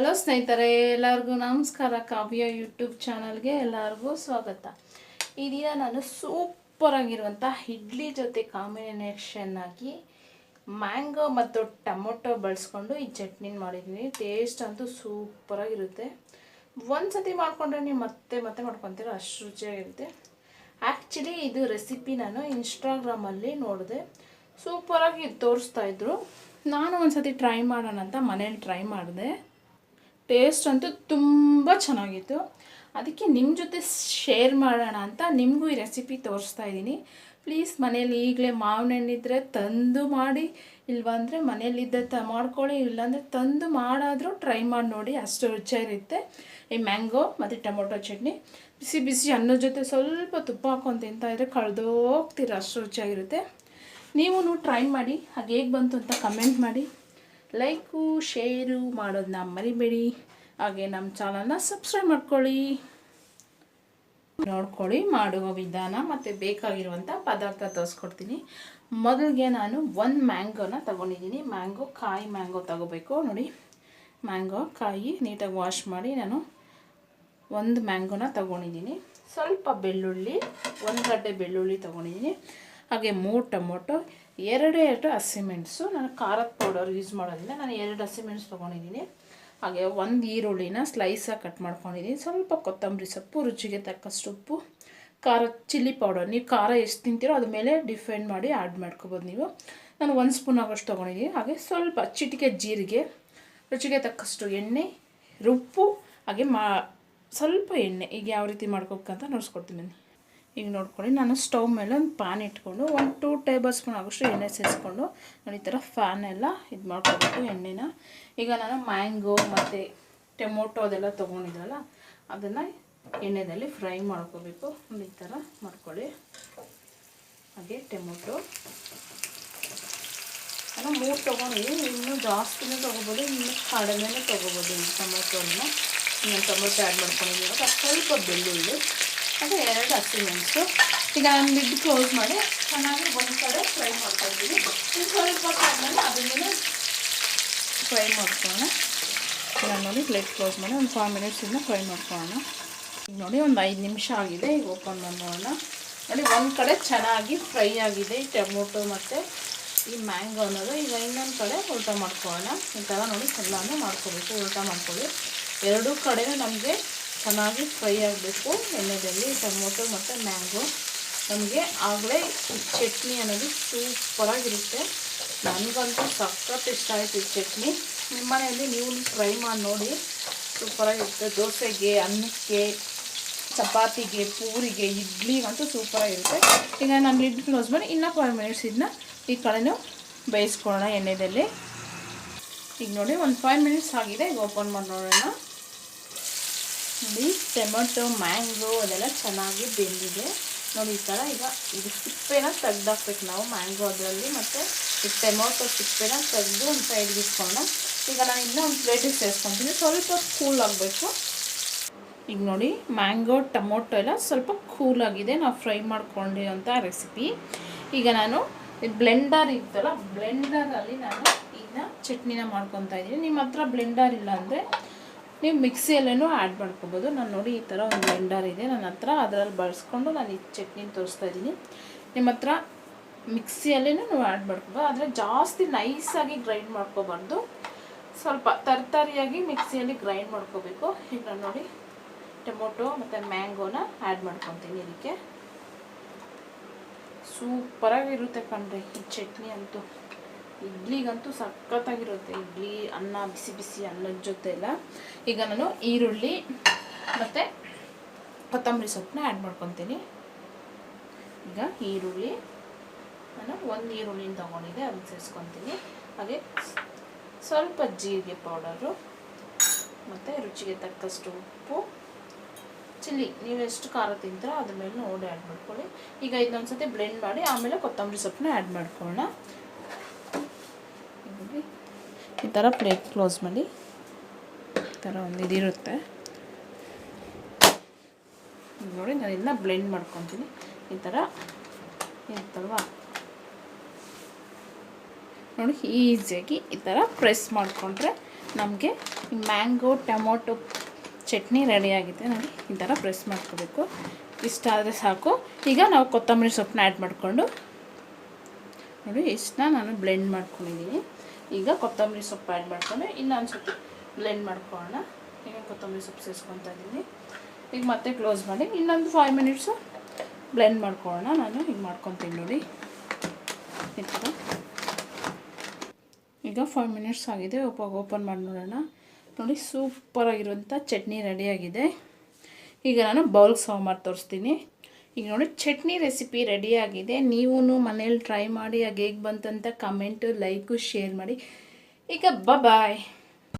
Hello ಸ್ನೇಹಿತರೆ, ಎಲ್ಲರಿಗೂ ನಮಸ್ಕಾರ. ಕಾವ್ಯ ಯೂಟ್ಯೂಬ್ ಚಾನಲ್ಗೆ ಎಲ್ಲರಿಗೂ ಸ್ವಾಗತ. ಈ ದಿನ ನಾನು ಸೂಪರ್ ಆಗಿರುವಂಥ ಇಡ್ಲಿ ಜೊತೆ ಕಾಂಬಿನೇಷನ್ ಆಗಿ ಮ್ಯಾಂಗೋ ಮತ್ತು ಟೊಮೊಟೊ ಬಳಸ್ಕೊಂಡು ಈ ಚಟ್ನಿನ ಮಾಡಿದ್ದೀನಿ ಟೇಸ್ಟ್ ಅಂತೂ ಸೂಪರಾಗಿರುತ್ತೆ ಒಂದು ಸತಿ ಮಾಡಿಕೊಂಡ್ರೆ ನೀವು ಮತ್ತೆ ಮತ್ತೆ ಮಾಡ್ಕೊತೀರ, ಅಷ್ಟು ರುಚಿಯಾಗಿರುತ್ತೆ. ಆ್ಯಕ್ಚುಲಿ ಇದು ರೆಸಿಪಿ ನಾನು ಇನ್ಸ್ಟಾಗ್ರಾಮಲ್ಲಿ ನೋಡಿದೆ. ಸೂಪರಾಗಿ ತೋರಿಸ್ತಾ ಇದ್ರು. ನಾನು ಒಂದು ಸತಿ ಟ್ರೈ ಮಾಡೋಣ ಅಂತ ಮನೇಲಿ ಟ್ರೈ ಮಾಡಿದೆ. ಟೇಸ್ಟ್ ಅಂತೂ ತುಂಬ ಚೆನ್ನಾಗಿತ್ತು. ಅದಕ್ಕೆ ನಿಮ್ಮ ಜೊತೆ ಶೇರ್ ಮಾಡೋಣ ಅಂತ ನಿಮಗೂ ಈ ರೆಸಿಪಿ ತೋರಿಸ್ತಾ ಇದ್ದೀನಿ. ಪ್ಲೀಸ್ ಮನೇಲಿ ಈಗಲೇ ಮಾವಿನ ಹಣ್ಣಿದ್ರೆ ತಂದು ಮಾಡಿ ಇಲ್ವಂದರೆ ಮನೇಲಿದ್ದ ತ ಮಾಡ್ಕೊಳ್ಳಿ ಇಲ್ಲಾಂದರೆ ತಂದು ಮಾಡಾದರೂ ಟ್ರೈ ಮಾಡಿ ನೋಡಿ ಅಷ್ಟು ರುಚಿಯಾಗಿರುತ್ತೆ ಈ ಮ್ಯಾಂಗೋ ಮತ್ತು ಟೊಮೊಟೊ ಚಟ್ನಿ, ಬಿಸಿ ಬಿಸಿ ಅನ್ನದ ಜೊತೆ ಸ್ವಲ್ಪ ತುಪ್ಪ ಹಾಕೊಂಡು ತಿಂತಾಯಿದ್ರೆ ಕಳೆದೋಗ್ತೀರ ಅಷ್ಟು ರುಚಿಯಾಗಿರುತ್ತೆ. ನೀವು ಟ್ರೈ ಮಾಡಿ ಹಾಗೆ ಹೇಗೆ ಬಂತು ಅಂತ ಕಮೆಂಟ್ ಮಾಡಿ. ಲೈಕು, ಶೇರು ಮಾಡೋದನ್ನ ಮರಿಬೇಡಿ. ಹಾಗೆ ನಮ್ಮ ಚಾನಲ್ನ ಸಬ್ಸ್ಕ್ರೈಬ್ ಮಾಡ್ಕೊಳ್ಳಿ. ನೋಡ್ಕೊಳ್ಳಿ, ಮಾಡುವ ವಿಧಾನ ಮತ್ತು ಬೇಕಾಗಿರುವಂಥ ಪದಾರ್ಥ ತೋರಿಸ್ಕೊಡ್ತೀನಿ. ಮೊದಲಿಗೆ ನಾನು ಒಂದು ಮ್ಯಾಂಗೋನ ತಗೊಂಡಿದ್ದೀನಿ. ಮ್ಯಾಂಗೋ ಕಾಯಿ ಮ್ಯಾಂಗೋ ತಗೋಬೇಕು. ನೋಡಿ ಮ್ಯಾಂಗೋ ಕಾಯಿ ನೀಟಾಗಿ ವಾಶ್ ಮಾಡಿ ನಾನು ಒಂದು ಮ್ಯಾಂಗೋನ ತಗೊಂಡಿದ್ದೀನಿ. ಸ್ವಲ್ಪ ಬೆಳ್ಳುಳ್ಳಿ, ಒಂದು ಗಡ್ಡೆ ಬೆಳ್ಳುಳ್ಳಿ ತಗೊಂಡಿದ್ದೀನಿ. ಹಾಗೆ ಮೂರು ಟೊಮೊಟೊ ಎರಡೇ ಎರಡು ಹಸಿಮೆಣಸು. ನಾನು ಖಾರದ ಪೌಡರ್ ಯೂಸ್ ಮಾಡೋದಿಲ್ಲ ನಾನು ಎರಡು ಹಸಿಮೆಣಸು ತೊಗೊಂಡಿದ್ದೀನಿ. ಹಾಗೆ ಒಂದು ಈರುಳ್ಳಿನ ಸ್ಲೈಸಾಗಿ ಕಟ್ ಮಾಡ್ಕೊಂಡಿದ್ದೀನಿ. ಸ್ವಲ್ಪ ಕೊತ್ತಂಬರಿ ಸೊಪ್ಪು, ರುಚಿಗೆ ತಕ್ಕಷ್ಟು ಉಪ್ಪು, ಖಾರ ಚಿಲ್ಲಿ ಪೌಡರ್ ನೀವು ಖಾರ ಎಷ್ಟು ತಿಂತೀರೋ ಅದ್ರ ಮೇಲೆ ಡಿಫೈನ್ ಮಾಡಿ ಆ್ಯಡ್ ಮಾಡ್ಕೋಬೋದು ನೀವು. ನಾನು ಒಂದು ಸ್ಪೂನ್ ಆಗೋಷ್ಟು ತೊಗೊಂಡಿದ್ದೀನಿ. ಹಾಗೆ ಸ್ವಲ್ಪ ಚಿಟಿಕೆ ಜೀರಿಗೆ, ರುಚಿಗೆ ತಕ್ಕಷ್ಟು ಎಣ್ಣೆ ಉಪ್ಪು ಹಾಗೆ ಮಾ, ಸ್ವಲ್ಪ ಎಣ್ಣೆ. ಈಗ ಯಾವ ರೀತಿ ಮಾಡ್ಕೋಬೇಕಂತ ನೋಡ್ಸ್ಕೊಡ್ತೀನಿ ಈಗ ನೋಡ್ಕೊಳ್ಳಿ. ನಾನು ಸ್ಟವ್ ಮೇಲೆ ಒಂದು ಪ್ಯಾನ್ ಇಟ್ಕೊಂಡು ಒಂದು ಟೂ ಟೇಬಲ್ ಸ್ಪೂನ್ ಆಗೋಷ್ಟು ಎಣ್ಣೆ ಸೇರಿಸ್ಕೊಂಡು ನಾನು ಈ ಥರ ಫ್ಯಾನ್ ಇದು ಮಾಡ್ಕೊಬೇಕು ಎಣ್ಣೆನ. ಈಗ ನಾನು ಮ್ಯಾಂಗೋ ಮತ್ತು ಟೊಮೊಟೊ ಅದೆಲ್ಲ ತೊಗೊಂಡಿದ್ರಲ್ಲ ಅದನ್ನು ಎಣ್ಣೆಯಲ್ಲಿ ಫ್ರೈ ಮಾಡ್ಕೋಬೇಕು. ಒಂದು ಈ ಥರ ಮಾಡ್ಕೊಳ್ಳಿ. ಹಾಗೆ ಟೊಮೊಟೊ. ನಾನು ಮೂರು ತೊಗೊಂಡಿದ್ದೀನಿ ಇನ್ನೂ ಜಾಸ್ತಿನೇ ತೊಗೋಬೋದು, ಇನ್ನೂ ಕಡಿಮೆನೇ ತೊಗೋಬೋದು ಈ ಟೊಮೊಟೊನ. ನಾನು ಟೊಮೊಟೊ ಆ್ಯಡ್ ಮಾಡ್ಕೊಂಡಿದ್ದೀನಿ. ಸ್ವಲ್ಪ ಬೆಳ್ಳುಳ್ಳಿ. ಅದು ಎರಡು ಹಸಿಮೆಣಸು ಈಗ ನಾನು ಲಿಡ್ ಕ್ಲೋಸ್ ಮಾಡಿ ಚೆನ್ನಾಗಿ ಒಂದು ಕಡೆ ಫ್ರೈ ಮಾಡ್ಕೊಳ್ತೀವಿ ಇನ್ನು ಸ್ವಲ್ಪ ಆದಮೇಲೆ ಅದನ್ನೇ ಫ್ರೈ ಮಾಡ್ಕೊಳ್ಳೋಣ. ನಾನು ನೋಡಿ ಪ್ಲೇಟ್ ಕ್ಲೋಸ್ ಮಾಡಿ ಒಂದು ಫೈವ್ ಮಿನಿಟ್ಸಿಂದ ಫ್ರೈ ಮಾಡ್ಕೊಳ್ಳೋಣ. ಈಗ ನೋಡಿ ಒಂದು ಐದು ನಿಮಿಷ ಆಗಿದೆ. ಈಗ ಓಪನ್ ಮಾಡೋಣ. ನೋಡಿ ಒಂದು ಕಡೆ ಚೆನ್ನಾಗಿ ಫ್ರೈ ಆಗಿದೆ ಟೊಮೊಟೊ ಮತ್ತು ಈ ಮ್ಯಾಂಗೋ ಅನ್ನೋದು. ಈಗ ಇನ್ನೊಂದು ಕಡೆ ಊಟ ಮಾಡ್ಕೊಳ್ಳೋಣ. ಈ ಥರ ನೋಡಿ ಎಲ್ಲನೂ ಮಾಡ್ಕೋಬೇಕು. ಉಲ್ಟಾ ಮಾಡ್ಕೊಳ್ಳಿ. ಎರಡೂ ಕಡೆಯೂ ನಮಗೆ ಚೆನ್ನಾಗಿ ಫ್ರೈ ಆಗಬೇಕು. ಎಣ್ಣೆಯಲ್ಲಿ ಟೊಮೊಟೊ ಮತ್ತು ಮ್ಯಾಂಗೋ. ನಮಗೆ ಆಗಲೇ ಚಟ್ನಿ ಅನ್ನೋದು ಸೂಪರಾಗಿರುತ್ತೆ. ನನಗಂತೂ ಸಖತ್ ಇಷ್ಟ ಆಯಿತು ಈ ಚಟ್ನಿ. ನಿಮ್ಮ ಮನೆಯಲ್ಲಿ ನೀವು ಟ್ರೈ ಮಾಡಿ ನೋಡಿ. ಸೂಪರಾಗಿರುತ್ತೆ. ದೋಸೆಗೆ, ಅನ್ನಕ್ಕೆ, ಚಪಾತಿಗೆ, ಪೂರಿಗೆ ಇಡ್ಲಿಗಂತೂ ಸೂಪರಾಗಿರುತ್ತೆ. ಈಗ ನಾನು ಇಡ್ಲಿ ಕ್ಲೋಸ್ ಮಾಡಿ ಇನ್ನೂ ಫೈವ್ ಮಿನಿಟ್ಸ್ ಇದನ್ನ ಈ ಕಡೆನೂ ಬೇಯಿಸ್ಕೊಳ್ಳೋಣ ಎಣ್ಣೆಯಲ್ಲಿ ಈಗ ನೋಡಿ, ಒಂದು ಫೈವ್ ಮಿನಿಟ್ಸ್ ಆಗಿದೆ. ಈಗ ಓಪನ್ ಮಾಡಿ ನೋಡೋಣ. ನೋಡಿ ಟೊಮೆಟೊ ಮ್ಯಾಂಗೋ ಅದೆಲ್ಲ ಚೆನ್ನಾಗಿ ಬೆಂದಿದೆ. ನೋಡಿ ಈ ಥರ ಈಗ ಇದು ಸಿಪ್ಪೆನ ತೆಗ್ದಾಕ್ಬೇಕು ನಾವು ಮ್ಯಾಂಗೋ ಅದರಲ್ಲಿ. ಮತ್ತು ಈ ಟೊಮೊಟೊ ಸಿಪ್ಪೆನ ತೆಗೆದು ಒಂದು ಸೈಡ್ಗೆ ಇಟ್ಕೊಂಡು, ಈಗ ನಾನು ಇನ್ನೂ ಒಂದು ಪ್ಲೇಟಿಗೆ ಸೇರಿಸ್ಕೊತೀನಿ. ಸ್ವಲ್ಪ ಕೂಲ್ ಆಗಬೇಕು. ಈಗ ನೋಡಿ ಮ್ಯಾಂಗೋ ಟೊಮೊಟೊ ಎಲ್ಲ ಸ್ವಲ್ಪ ಕೂಲಾಗಿದೆ ನಾವು ಫ್ರೈ ಮಾಡ್ಕೊಂಡಿರೋಂಥ ರೆಸಿಪಿ ಈಗ ನಾನು ಬ್ಲೆಂಡರ್ ಇತ್ತಲ್ಲ ಬ್ಲೆಂಡರಲ್ಲಿ ನಾನು ಈಗ ಚಟ್ನಿನ ಮಾಡ್ಕೊತಾ ಇದ್ದೀನಿ ನಿಮ್ಮ ಹತ್ರ ಬ್ಲೆಂಡರ್ ಇಲ್ಲ ಅಂದರೆ ನೀವು ಮಿಕ್ಸಿಯಲ್ಲೇನೂ ಆ್ಯಡ್ ಮಾಡ್ಕೋಬೋದು. ನಾನು ನೋಡಿ ಈ ಥರ ಒಂದು ಬ್ಲೆಂಡರ್ ಇದೆ. ನನ್ನ ಹತ್ರ ಅದರಲ್ಲಿ ಬಳಸ್ಕೊಂಡು ನಾನು ಈ ಚಟ್ನಿನ ತೋರಿಸ್ತಾ ಇದ್ದೀನಿ. ನಿಮ್ಮ ಹತ್ರ ಮಿಕ್ಸಿಯಲ್ಲೇ ನೀವು ಆ್ಯಡ್ ಮಾಡ್ಕೊಬೋದು. ಆದರೆ ಜಾಸ್ತಿ ನೈಸಾಗಿ ಗ್ರೈಂಡ್ ಮಾಡ್ಕೋಬಾರ್ದು. ಸ್ವಲ್ಪ ತರ್ತರಿಯಾಗಿ ಮಿಕ್ಸಿಯಲ್ಲಿ ಗ್ರೈಂಡ್ ಮಾಡ್ಕೋಬೇಕು. ಈಗ ನಾನು ನೋಡಿ, ಟೊಮೊಟೊ ಮತ್ತು ಮ್ಯಾಂಗೋನ ಆ್ಯಡ್ ಮಾಡ್ಕೊತೀನಿ ಇದಕ್ಕೆ. ಸೂಪರಾಗಿರುತ್ತೆ ಕಣ್ರಿ ಈ ಚಟ್ನಿ ಅಂತೂ. ಇಡ್ಲಿಗಂತೂ ಸಖತ್ತಾಗಿರುತ್ತೆ. ಇಡ್ಲಿ, ಅನ್ನ, ಬಿಸಿ ಬಿಸಿ ಅನ್ನದ ಜೊತೆ ಎಲ್ಲ. ಈಗ ನಾನು ಈರುಳ್ಳಿ ಮತ್ತು ಕೊತ್ತಂಬರಿ ಸೊಪ್ಪನ್ನ ಆ್ಯಡ್ ಮಾಡ್ಕೊತೀನಿ. ಈಗ ಈರುಳ್ಳಿ ನಾನು ಒಂದು ಈರುಳ್ಳಿನ ತೊಗೊಂಡಿದ್ದೆ, ಅದನ್ನ ಸೇರಿಸ್ಕೊತೀನಿ. ಹಾಗೆ ಸ್ವಲ್ಪ ಜೀರಿಗೆ ಪೌಡರು ಮತ್ತು ರುಚಿಗೆ ತಕ್ಕಷ್ಟು ಉಪ್ಪು, ಚಿಲ್ಲಿ. ನೀವು ಎಷ್ಟು ಖಾರ ತಿಂತೀರೋ ಅದ್ರ ಮೇಲೆ ನೋಡಿ ಆ್ಯಡ್ ಮಾಡ್ಕೊಳ್ಳಿ. ಈಗ ಇದನ್ನೊಂದು ಸತಿ ಬ್ಲೆಂಡ್ ಮಾಡಿ ಆಮೇಲೆ ಕೊತ್ತಂಬರಿ ಸೊಪ್ಪನ್ನ ಆ್ಯಡ್ ಮಾಡ್ಕೊಳ್ಳೋಣ. ಈ ಥರ ಪ್ಲೇಟ್ ಕ್ಲೋಸ್ ಮಾಡಿ ಈ ಥರ ಒಂದು ಇದಿರುತ್ತೆ. ನೋಡಿ, ನಾನು ಇದನ್ನ ಬ್ಲೆಂಡ್ ಮಾಡ್ಕೊತೀನಿ. ಈ ಥರ ಇರುತ್ತಲ್ವಾ ನೋಡಿ ಈಸಿಯಾಗಿ ಈ ಥರ ಪ್ರೆಸ್ ಮಾಡಿಕೊಂಡ್ರೆ ನಮಗೆ ಮ್ಯಾಂಗೋ ಟೊಮೊಟೊ ಚಟ್ನಿ ರೆಡಿಯಾಗಿದೆ ನೋಡಿ, ಈ ಥರ ಪ್ರೆಸ್ ಮಾಡ್ಕೋಬೇಕು. ಇಷ್ಟ ಆದರೆ ಸಾಕು. ಈಗ ನಾವು ಕೊತ್ತಂಬರಿ ಸೊಪ್ಪನ್ನ ಆ್ಯಡ್ ಮಾಡಿಕೊಂಡು, ನೋಡಿ, ಇಷ್ಟನ್ನ ನಾನು ಬ್ಲೆಂಡ್ ಮಾಡ್ಕೊಂಡಿದ್ದೀನಿ ಈಗ ಕೊತ್ತಂಬರಿ ಸೊಪ್ಪು ಆ್ಯಡ್ ಮಾಡ್ಕೊಂಡು. ಇನ್ನೊಂದು ಸ್ವಲ್ಪ ಬ್ಲೆಂಡ್ ಮಾಡ್ಕೊಳ್ಳೋಣ. ಈಗ ಕೊತ್ತಂಬರಿ ಸೊಪ್ಪು ಸೇರಿಸ್ಕೊತಾ ಇದ್ದೀನಿ. ಈಗ ಮತ್ತೆ ಕ್ಲೋಸ್ ಮಾಡಿ ಇನ್ನೊಂದು ಫೈವ್ ಮಿನಿಟ್ಸು ಬ್ಲೆಂಡ್ ಮಾಡ್ಕೊಳ್ಳೋಣ. ನಾನು ಹಿಂಗೆ ಮಾಡ್ಕೊತೀನಿ ನೋಡಿ. ಥರ ಈಗ ಫೈವ್ ಮಿನಿಟ್ಸ್ ಆಗಿದೆ. ಒಪ್ಪಾಗ ಓಪನ್ ಮಾಡಿ ನೋಡೋಣ. ನೋಡಿ ಸೂಪರಾಗಿರುವಂಥ ಚಟ್ನಿ ರೆಡಿಯಾಗಿದೆ ಈಗ ನಾನು ಬೌಲ್ ಸರ್ವ್ ಮಾಡಿ ತೋರಿಸ್ತೀನಿ. ಈಗ ನೋಡಿ, ಚಟ್ನಿ ರೆಸಿಪಿ ರೆಡಿಯಾಗಿದೆ ನೀವು ಮನೇಲಿ ಟ್ರೈ ಮಾಡಿ ಹಾಗೆ ಹೇಗೆ ಬಂತಂತ ಕಮೆಂಟು ಲೈಕು ಶೇರ್ ಮಾಡಿ. ಈಗ ಬಾಯ್